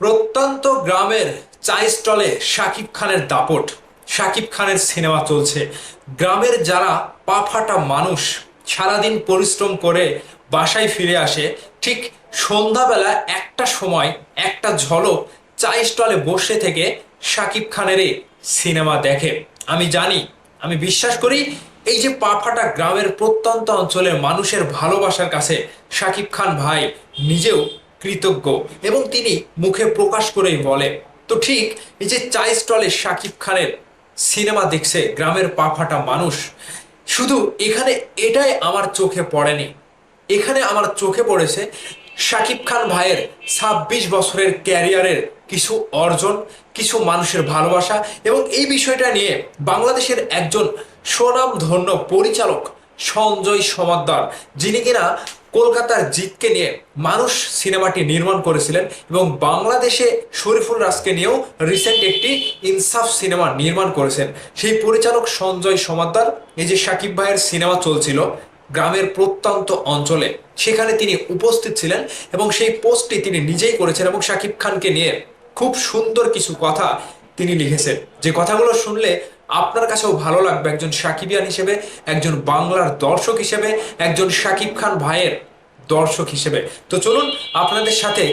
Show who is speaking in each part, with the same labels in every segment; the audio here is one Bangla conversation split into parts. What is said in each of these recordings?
Speaker 1: প্রত্যন্ত গ্রামের চাই স্টলে শাকিব খানের দাপট, শাকিব খানের সিনেমা চলছে। গ্রামের যারা পা ফাটা মানুষ, সারাদিন পরিশ্রম করে বাসায় ফিরে আসে, ঠিক সন্ধ্যাবেলা একটা সময় একটা ঝলক চাই স্টলে বসে থেকে শাকিব খানেরই সিনেমা দেখে। আমি জানি, আমি বিশ্বাস করি এই যে পাফাটা গ্রামের প্রত্যন্ত অঞ্চলের মানুষের ভালোবাসার কাছে শাকিব খান ভাই নিজেও কৃতজ্ঞ এবং তিনি মুখে প্রকাশ করেই বলে তো ঠিক এই যে চাই স্টলে শাকিব খানের সিনেমা দেখছে গ্রামের পাফাটা মানুষ, শুধু এখানে এটাই আমার চোখে পড়েনি। এখানে আমার চোখে পড়েছে শাকিব খান ভাইয়ের ছাব্বিশ বছরের ক্যারিয়ারের কিছু অর্জন, কিছু মানুষের ভালোবাসা এবং এই বিষয়টা নিয়ে বাংলাদেশের একজন স্বনামধন্য পরিচালক সঞ্জয় সমাদ্দার, যিনি কিনা কলকাতার জিতকে নিয়ে মানুষ সিনেমাটি নির্মাণ করেছিলেন এবং বাংলাদেশে শরীফুল রাজকে নিয়েও রিসেন্ট একটি ইনসাফ সিনেমা নির্মাণ করেছেন। সেই পরিচালক সঞ্জয় সমাদ্দার, এই যে সাকিব ভাইয়ের সিনেমা চলছিল গ্রামের প্রত্যন্ত অঞ্চলে, সেখানে তিনি উপস্থিত ছিলেন এবং সেই পোস্টটি তিনি নিজেই করেছেন এবং শাকিব খানকে নিয়ে খুব সুন্দর কিছু কথা তিনি লিখেছেন। যে কথাগুলো শুনলে আপনার কাছেও ভালো লাগবে একজন সাকিবিয়ান হিসেবে, একজন বাংলার দর্শক হিসেবে, একজন শাকিব খান ভাইয়ের দর্শক হিসেবে। তো চলুন আপনাদের সাথে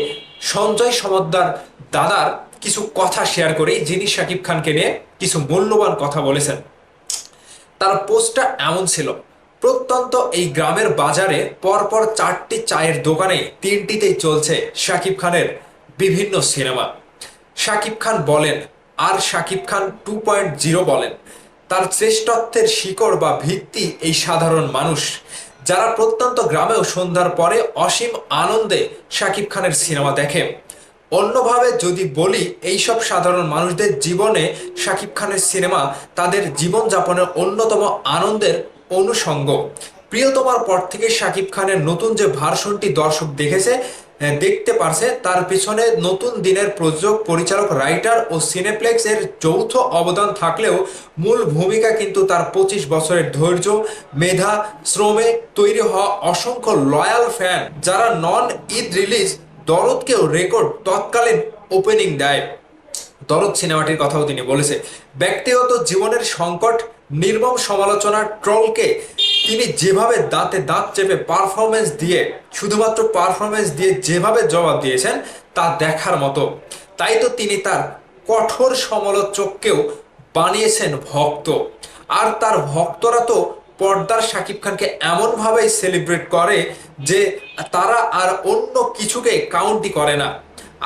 Speaker 1: সঞ্জয় সমদ্দার দাদার কিছু কথা শেয়ার করি, যিনি শাকিব খানকে নিয়ে কিছু মূল্যবান কথা বলেছেন। তার পোস্টটা এমন ছিল, প্রত্যন্ত এই গ্রামের বাজারে পরপর চারটি চায়ের দোকানে তিনটিতেই চলছে শাকিব খানের বিভিন্ন সিনেমা। শাকিব খান বলেন, আর Shakib Khan two point zero বলেন। তার শ্রেষ্ঠত্বের শিকড় বা ভিত্তি এই সাধারণ মানুষ, যারা প্রত্যন্ত গ্রামেও সন্ধ্যার পরে অসীম আনন্দে শাকিব খানের সিনেমা দেখে। অন্যভাবে যদি বলি, এইসব সাধারণ মানুষদের জীবনে শাকিব খানের সিনেমা তাদের জীবনযাপনের অন্যতম আনন্দের অনুষঙ্গ। প্রিয়তমার পর থেকে শাকিব খানের নতুন যে ভার্সনটি দর্শক দেখেছে দেখতে পারছে, তার পিছনে নতুন দিনের প্রযোজক, পরিচালক, রাইটার ও সিনেপ্লেক্স এর যৌথ অবদান থাকলেও মূল ভূমিকা কিন্তু তার পঁচিশ বছরের ধৈর্য, মেধা, শ্রমে তৈরি হওয়া অসংখ্য লয়াল ফ্যান যারা নন ঈদ রিলিজ দরদকেও রেকর্ড তৎকালীন ওপেনিং দেয়। দরদ সিনেমাটির কথাও তিনি বলেছে, ব্যক্তিগত জীবনের সংকট, নির্মম সমালোচনা ট্রলকে তিনি যেভাবে দাঁতে দাঁত চেপে পারফরমেন্স দিয়ে, শুধুমাত্র পারফরমেন্স দিয়ে যেভাবে জবাব দিয়েছেন, তা দেখার মতো। তাই তো তিনি তার কঠোর সমালোচককেও বানিয়েছেন ভক্ত। আর তার ভক্তরা তো পর্দার শাকিব খানকে এমনভাবেই সেলিব্রেট করে যে তারা আর অন্য কিছুকে কাউন্টই করে না।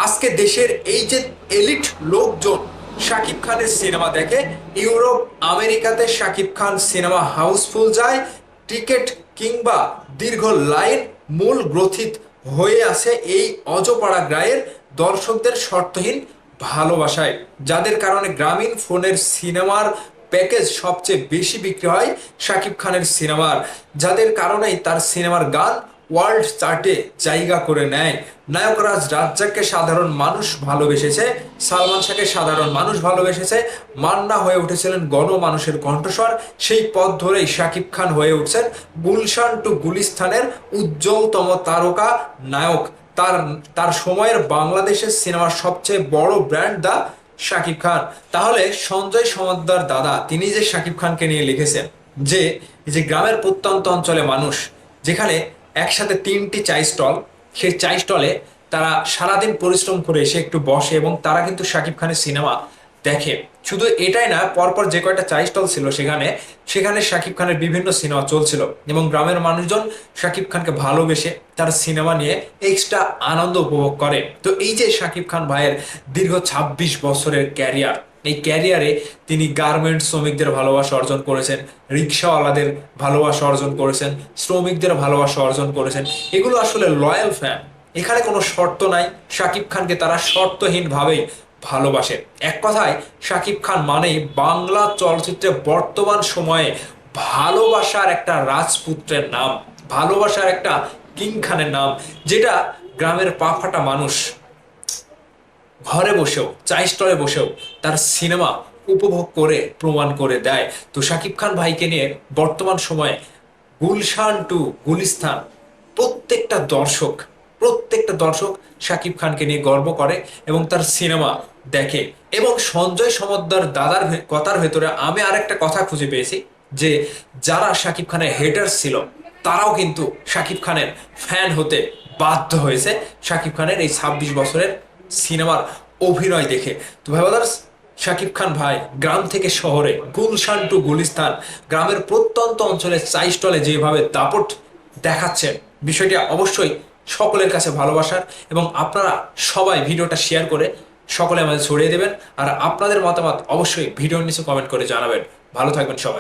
Speaker 1: আজকে দেশের এই যে এলিট লোকজন শাকিব খানের সিনেমা দেখে, ইউরোপ, আমেরিকাতে শাকিব খান সিনেমা হাউসফুল যায় টিকিট কিংবা দীর্ঘ লাইন মূল গ্রথিত হয়ে আছে এই অজপাড়া গ্রায়ের দর্শকদের শর্তহীন ভালোবাসায়, যাদের কারণে গ্রামীণ ফোনের সিনেমার প্যাকেজ সবচেয়ে বেশি বিক্রি হয় শাকিব খানের সিনেমার, যাদের কারণেই তার সিনেমার গান ওয়ার্ল্ড চার্টে জায়গা করে নেয়। নায়করাজ রাজ্জাককে সাধারণ মানুষ ভালোবেসেছে, সালমান শাহকে সাধারণ মানুষ ভালোবেসেছে। মান্না হয়ে উঠেছিলেন গণমানুষের কণ্ঠস্বর। সেই পথ ধরেই শাকিব খান হয়ে উঠছেন গুলশান টু গুলিস্তানের উজ্জ্বলতম তারকা নায়ক। তার তার সময়ের বাংলাদেশের সিনেমার সবচেয়ে বড় ব্র্যান্ড দা শাকিব খান। তাহলে সঞ্জয় সমাদ্দার দাদা, তিনি যে শাকিব খানকে নিয়ে লিখেছেন, যে যে গ্রামের প্রত্যন্ত অঞ্চলে মানুষ, যেখানে একসাথে তিনটি চাই স্টল। সেই চাই স্টলে তারা সারাদিন পরিশ্রম করে এসে একটু বসে এবং তারা কিন্তু শাকিব খানের সিনেমা দেখে। শুধু এটাই না, পরপর যে কয়টা চাই স্টল ছিল সেখানে সেখানে শাকিব খানের বিভিন্ন সিনেমা চলছিল এবং গ্রামের মানুষজন শাকিব খানকে ভালোবেসে তার সিনেমা নিয়ে এক্সট্রা আনন্দ উপভোগ করে। তো এই যে শাকিব খান ভাইয়ের দীর্ঘ ২৬ বছরের ক্যারিয়ার এই ক্যারিয়ারে তিনি গার্মেন্টস শ্রমিকদের ভালোবাসা অর্জন করেছেন রিক্সাওয়ালাদের ভালোবাসা অর্জন করেছেন, শ্রমিকদের ভালোবাসা অর্জন করেছেন। এগুলো আসলে লয়াল ফ্যান এখানে কোনো শর্ত নাই। শাকিব খানকে তারা শর্তহীনভাবেই ভালোবাসে। এক কথায়, শাকিব খান মানেই বাংলা চলচ্চিত্রে বর্তমান সময়ে ভালোবাসার একটা রাজপুত্রের নাম, ভালোবাসার একটা কিং খানের নাম, যেটা গ্রামের পা ফাটা মানুষ ঘরে বসেও চাই স্টলে বসেও তার সিনেমা উপভোগ করে প্রমাণ করে দেয়। তো শাকিব খান ভাইকে নিয়ে বর্তমান সময়ে গুলশান টু গুলিস্তান প্রত্যেকটা দর্শক প্রত্যেকটা দর্শক শাকিব খানকে নিয়ে গর্ব করে এবং তার সিনেমা দেখে। এবং সঞ্জয় সমদ্দার দাদার কথার ভেতরে আমি আরেকটা কথা খুঁজে পেয়েছি, যে যারা শাকিব খানের হেটার্স ছিল, তারাও কিন্তু শাকিব খানের ফ্যান হতে বাধ্য হয়েছে। শাকিব খানের এই ছাব্বিশ বছরের সিনেমার অভিনয় দেখে। তো ভাই brothers, শাকিব খান ভাই গ্রাম থেকে শহরে গুলশান টু গুলিস্তান গ্রামের প্রত্যন্ত অঞ্চলে চাই স্টলে যেভাবে দাপট দেখাচ্ছেন বিষয়টি অবশ্যই সকলের কাছে ভালোবাসার এবং আপনারা সবাই ভিডিওটা শেয়ার করে সকলে আমাদের ছড়িয়ে দেবেন। আর আপনাদের মতামত অবশ্যই ভিডিওর নিচে কমেন্ট করে জানাবেন। ভালো থাকবেন সবাই।